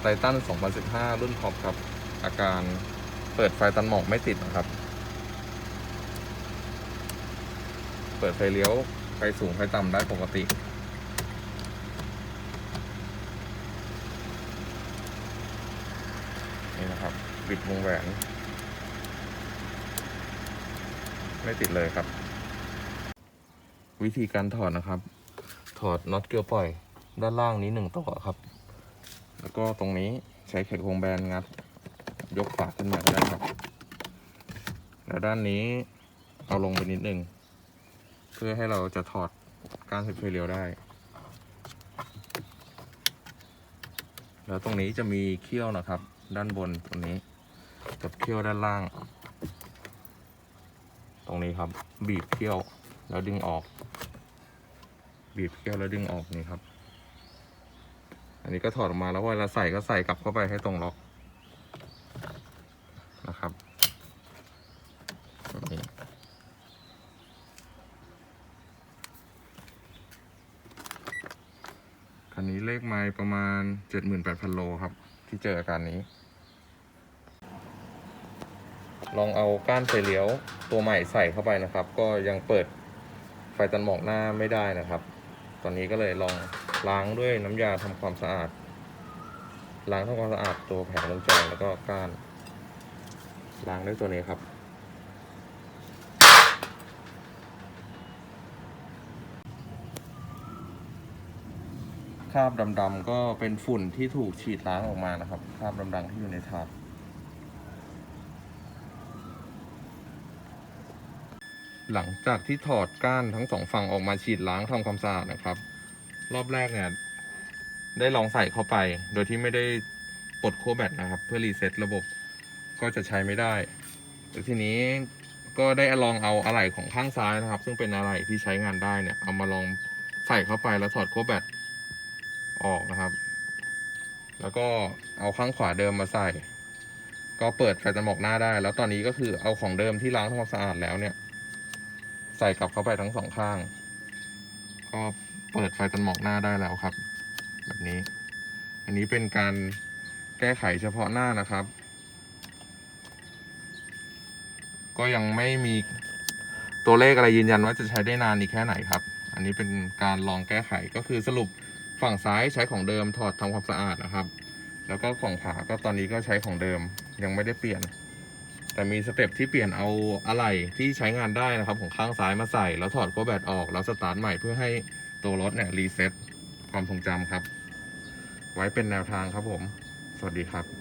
ไททัน2015 รุ่นท็อปครับ อาการเปิดไฟตันหมอกไม่ติดนะครับ เปิดไฟเลี้ยวไฟสูงไฟต่ำได้ปกตินี่นะครับ บิดวงแหวน ไม่ติดเลยครับ วิธีการถอดนะครับ ถอดน็อตเกลียวปล่อย ด้านล่างนี้หนึ่งต่อครับ แล้วก็ตรงนี้ใช้ไขควงแบนงัด ยกฝาขึ้นมาก็ได้ครับ แล้วด้านนี้เอาลงไปนิดนึง เพื่อให้เราจะถอดก้านเซฟไฟเลียวได้ แล้วตรงนี้จะมีเขี้ยวนะครับ ด้านบนตรงนี้ กับเขี้ยวด้านล่าง ตรงนี้ครับบีบเขี้ยวแล้วดึงออก บีบเขี้ยวแล้วดึงออกนี่ครับ อันนี้ก็ถอดออกมาแล้วเวลาใส่ก็ใส่กลับเข้าไปให้ตรงล็อกนะครับนี่คันนี้เลขไมล์ประมาณ 78,000 โลครับ ที่เจออาการนี้ ลองเอาก้านไฟเลี้ยวตัวใหม่ใส่เข้าไปนะครับ ก็ยังเปิดไฟตันหมอกหน้าไม่ได้นะครับ ตอนนี้ก็เลยลอง ล้างด้วยน้ำยาทำความสะอาด ล้างทำความสะอาดตัวแผงวงจรแล้วก็ก้าน ล้างด้วยตัวนี้ครับ คราบดำๆก็เป็นฝุ่นที่ถูกฉีดล้างออกมานะครับ คราบดำๆที่อยู่ในถาดหลังจากที่ถอดก้านทั้งสองฝั่งออกมาฉีดล้างทำความสะอาดนะครับ รอบแรกเนี่ย ได้ลองใส่เข้าไป โดยที่ไม่ได้ปลดโคแบตนะครับ เพื่อรีเซ็ตระบบก็จะใช้ไม่ได้แต่ทีนี้ก็ได้ลองเอาอะไหล่ของข้างซ้ายนะครับ ซึ่งเป็นอะไหล่ที่ใช้งานได้เนี่ย เอามาลองใส่เข้าไปแล้วถอดโคแบตออกนะครับ แล้วก็เอาข้างขวาเดิมมาใส่ ก็เปิดไฟตันหมอกหน้าได้ แล้วตอนนี้ก็คือเอาของเดิมที่ล้างทำความสะอาดแล้วเนี่ย ใส่กลับเข้าไปทั้งสองข้าง ก็เปิดไฟตันหมอกหน้าได้แล้วครับ แบบนี้ อันนี้เป็นการแก้ไขเฉพาะหน้านะครับ ก็ยังไม่มีตัวเลขอะไรยืนยันว่าจะใช้ได้นานอีกแค่ไหนครับ อันนี้เป็นการลองแก้ไขก็คือสรุปฝั่งซ้ายใช้ของเดิมถอดทำความสะอาดนะครับ แล้วก็ฝั่งขวาก็ตอนนี้ก็ใช้ของเดิมยังไม่ได้เปลี่ยน แต่มีสเต็ปที่เปลี่ยนเอาอะไหล่ที่ใช้งานได้นะครับ ของข้างซ้ายมาใส่ แล้วถอดโคแบตออก แล้วสตาร์ทใหม่เพื่อให้ตัวรถเนี่ยรีเซ็ตความทรงจำครับ ไว้เป็นแนวทางครับผม สวัสดีครับ